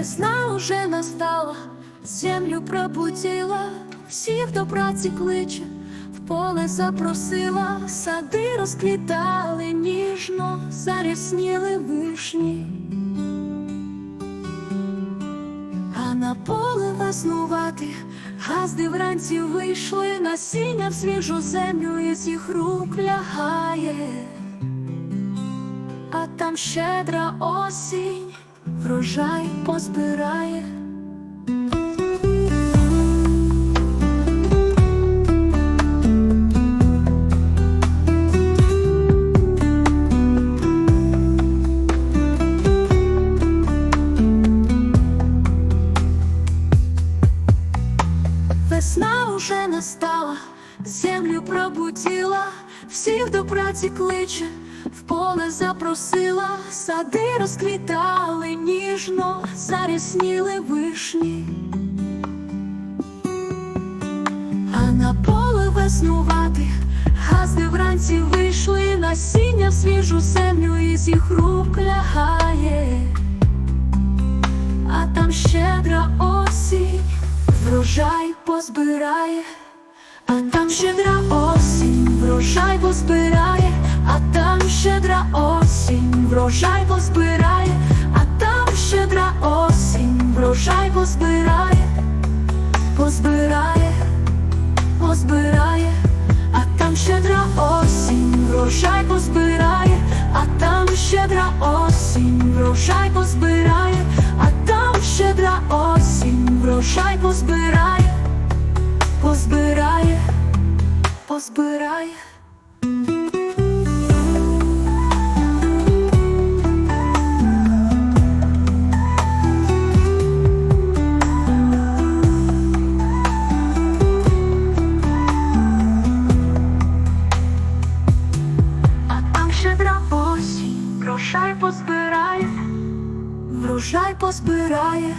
Весна уже настала, землю пробудила, всіх до праці кличе, в поле запросила, сади розквітали ніжно, зарясніли вишні. А на поле веснувати газди вранці вийшли, насіння в свіжу землю із їх рук лягає, а там щедра осінь врожай позбирає. Весна уже настала, землю пробудила, всіх до праці кличе, в поле запросила, сади розквітали ніжно, зарясніли вишні. А на поле веснувати, газди вранці вийшли, насіння в свіжу землю із їх рук лягає, а там щедра осінь врожай позбирає, а там щедра осінь, врожай позбирає, а там щедра осінь, врожай позбирає, позбирає, позбирає, а там щедра осінь, врожай позбирає, а там щедра осінь, врожай позбирає, а там щедра осінь, врожай позбирає, позбирає, позбирає. Врожай позбирає, врожай позбирає.